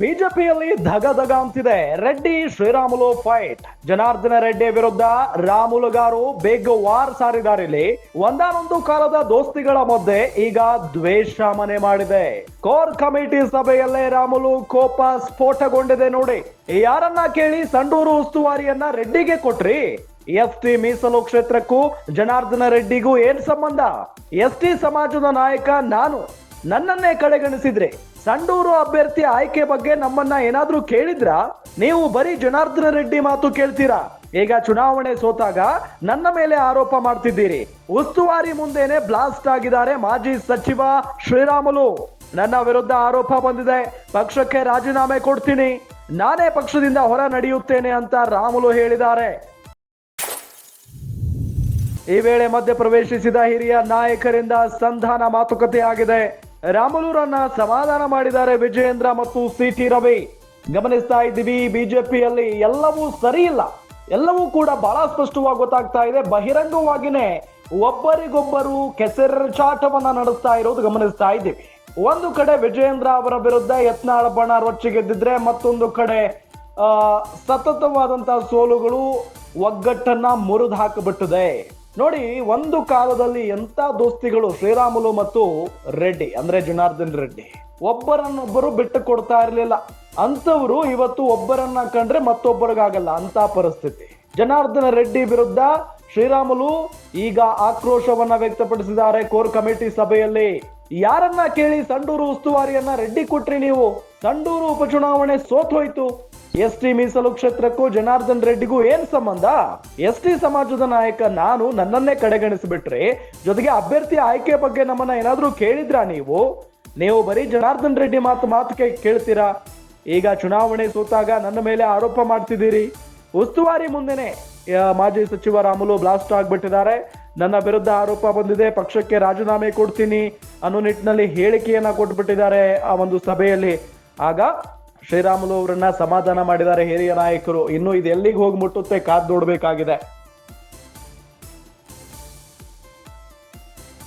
ಬಿಜೆಪಿಯಲ್ಲಿ ಧಗ ಧಗ ಅಂತಿದೆ. ರೆಡ್ಡಿ, ಶ್ರೀರಾಮುಲು ಫೈಟ್ ಜನಾರ್ದನ ರೆಡ್ಡಿ ವಿರುದ್ಧ ರಾಮುಲುಗಾರು ಬೇಗ ವಾರ್ ಸಾರಿದ್ದಾರೆ ಇಲ್ಲಿ ಒಂದಾನೊಂದು ಕಾಲದ ದೋಸ್ತಿಗಳ ಮಧ್ಯೆ ಈಗ ದ್ವೇಷ ಮನೆ ಮಾಡಿದೆ. ಕೋರ್ ಕಮಿಟಿ ಸಭೆಯಲ್ಲೇ ರಾಮುಲು ಕೋಪ ಸ್ಫೋಟಗೊಂಡಿದೆ ನೋಡಿ. ಯಾರನ್ನ ಕೇಳಿ ಸಂಡೂರು ಉಸ್ತುವಾರಿಯನ್ನ ರೆಡ್ಡಿಗೆ ಕೊಟ್ರಿ? ಎಸ್ ಟಿ ಮೀಸಲು ಕ್ಷೇತ್ರಕ್ಕೂ ಜನಾರ್ದನ ರೆಡ್ಡಿಗೂ ಏನ್ ಸಂಬಂಧ? ಎಸ್ ಟಿ ಸಮಾಜದ ನಾಯಕ ನಾನು. ನನ್ನನ್ನೇ ಕಡೆಗಣಿಸಿದ್ರೆ. ಸಂಡೂರು ಅಭ್ಯರ್ಥಿ ಆಯ್ಕೆ ಬಗ್ಗೆ ನಮ್ಮನ್ನ ಏನಾದ್ರೂ ಕೇಳಿದ್ರ? ನೀವು ಬರೀ ಜನಾರ್ದನ ರೆಡ್ಡಿ ಮಾತು ಕೇಳ್ತೀರಾ? ಈಗ ಚುನಾವಣೆ ಸೋತಾಗ ನನ್ನ ಮೇಲೆ ಆರೋಪ ಮಾಡ್ತಿದ್ದೀರಿ. ಉಸ್ತುವಾರಿ ಮುಂದೆನೆ ಬ್ಲಾಸ್ಟ್ ಆಗಿದ್ದಾರೆ ಮಾಜಿ ಸಚಿವ ಶ್ರೀರಾಮುಲು. ನನ್ನ ವಿರುದ್ಧ ಆರೋಪ ಬಂದಿದೆ. ಪಕ್ಷಕ್ಕೆ ರಾಜೀನಾಮೆ ಕೊಡ್ತೀನಿ. ನಾನೇ ಪಕ್ಷದಿಂದ ಹೊರ ನಡೆಯುತ್ತೇನೆ ಅಂತ ರಾಮುಲು ಹೇಳಿದ್ದಾರೆ. ಈ ವೇಳೆ ಮಧ್ಯ ಪ್ರವೇಶಿಸಿದ ಹಿರಿಯ ನಾಯಕರಿಂದ ಸಂಧಾನ ಮಾತುಕತೆ ಆಗಿದೆ. ರಾಮುಲೂರನ್ನ ಸಮಾಧಾನ ಮಾಡಿದ್ದಾರೆ ವಿಜಯೇಂದ್ರ ಮತ್ತು ಸಿ ಟಿ ರವಿ. ಗಮನಿಸ್ತಾ ಇದ್ದೀವಿ, ಬಿಜೆಪಿಯಲ್ಲಿ ಎಲ್ಲವೂ ಸರಿ ಇಲ್ಲ. ಎಲ್ಲವೂ ಕೂಡ ಬಹಳ ಸ್ಪಷ್ಟವಾಗಿ ಗೊತ್ತಾಗ್ತಾ ಇದೆ. ಬಹಿರಂಗವಾಗಿನೇ ಒಬ್ಬರಿಗೊಬ್ಬರು ಕೆಸರಾಟವನ್ನ ನಡೆಸ್ತಾ ಇರೋದು ಗಮನಿಸ್ತಾ ಇದ್ದೀವಿ. ಒಂದು ಕಡೆ ವಿಜಯೇಂದ್ರ ಅವರ ವಿರುದ್ಧ ಯತ್ನಾಳ ಬಣ ರೊಚ್ಚಿಗೆದ್ದಿದ್ರೆ ಮತ್ತೊಂದು ಕಡೆ ಸತತವಾದಂತಹ ಸೋಲುಗಳು ಒಗ್ಗಟ್ಟನ್ನ ಮುರಿದು ಹಾಕಿಬಿಟ್ಟಿದೆ ನೋಡಿ, ಒಂದು ಕಾಲದಲ್ಲಿ ಎಂಥ ದೋಸ್ತಿಗಳು ಶ್ರೀರಾಮುಲು ಮತ್ತು ರೆಡ್ಡಿ, ಅಂದ್ರೆ ಜನಾರ್ದನ್ ರೆಡ್ಡಿ. ಒಬ್ಬರನ್ನೊಬ್ಬರು ಬಿಟ್ಟು ಕೊಡ್ತಾ ಇರಲಿಲ್ಲ. ಅಂತವರು ಇವತ್ತು ಒಬ್ಬರನ್ನ ಕಂಡ್ರೆ ಮತ್ತೊಬ್ಬರಿಗಾಗಲ್ಲ ಅಂತ ಪರಿಸ್ಥಿತಿ. ಜನಾರ್ದನ ರೆಡ್ಡಿ ವಿರುದ್ಧ ಶ್ರೀರಾಮುಲು ಈಗ ಆಕ್ರೋಶವನ್ನ ವ್ಯಕ್ತಪಡಿಸಿದ್ದಾರೆ ಕೋರ್ ಕಮಿಟಿ ಸಭೆಯಲ್ಲಿ. ಯಾರನ್ನ ಕೇಳಿ, ಸಂಡೂರು ಉಸ್ತುವಾರಿಯನ್ನ ರೆಡ್ಡಿ ಕೊಟ್ರಿ ನೀವು? ಸಂಡೂರು ಉಪಚುನಾವಣೆ ಸೋತೋಯ್ತು ಎಸ್ ಟಿ ಮೀಸಲು ಕ್ಷೇತ್ರಕ್ಕೂ ಜನಾರ್ದನ್ ರೆಡ್ಡಿಗೂ ಏನ್ ಸಂಬಂಧ? ಎಸ್ ಟಿ ಸಮಾಜದ ನಾಯಕ ನಾನು ನನ್ನನ್ನೇ ಕಡೆಗಣಿಸಿಬಿಟ್ರೆ, ಜೊತೆಗೆ ಅಭ್ಯರ್ಥಿ ಆಯ್ಕೆ ಬಗ್ಗೆ ನಮ್ಮನ್ನ ಏನಾದರೂ ಕೇಳಿದ್ರಾ ನೀವು? ನೀವು ಬರೀ ಜನಾರ್ದನ್ ರೆಡ್ಡಿ ಮಾತು ಮಾತುಕೆ ಕೇಳ್ತೀರಾ? ಈಗ ಚುನಾವಣೆ ಸೋತಾಗ ನನ್ನ ಮೇಲೆ ಆರೋಪ ಮಾಡ್ತಿದ್ದೀರಿ. ಉಸ್ತುವಾರಿ ಮುಂದೆನೆ ಮಾಜಿ ಸಚಿವ ರಾಮುಲು ಬ್ಲಾಸ್ಟ್ ಆಗ್ಬಿಟ್ಟಿದ್ದಾರೆ. ನನ್ನ ವಿರುದ್ಧ ಆರೋಪ ಬಂದಿದೆ, ಪಕ್ಷಕ್ಕೆ ರಾಜೀನಾಮೆ ಕೊಡ್ತೀನಿ ಅನ್ನೋ ನಿಟ್ಟಿನಲ್ಲಿ ಹೇಳಿಕೆಯನ್ನ ಕೊಟ್ಬಿಟ್ಟಿದ್ದಾರೆ ಆ ಒಂದು ಸಭೆಯಲ್ಲಿ. ಆಗ ಶ್ರೀರಾಮುಲು ಅವರನ್ನ ಸಮಾಧಾನ ಮಾಡಿದ್ದಾರೆ ಹಿರಿಯ ನಾಯಕರು. ಇನ್ನು ಇದು ಎಲ್ಲಿಗೆ ಹೋಗಿ ಮುಟ್ಟುತ್ತೆ? ಕಾದ್ ನೋಡ್ಬೇಕಾಗಿದೆ.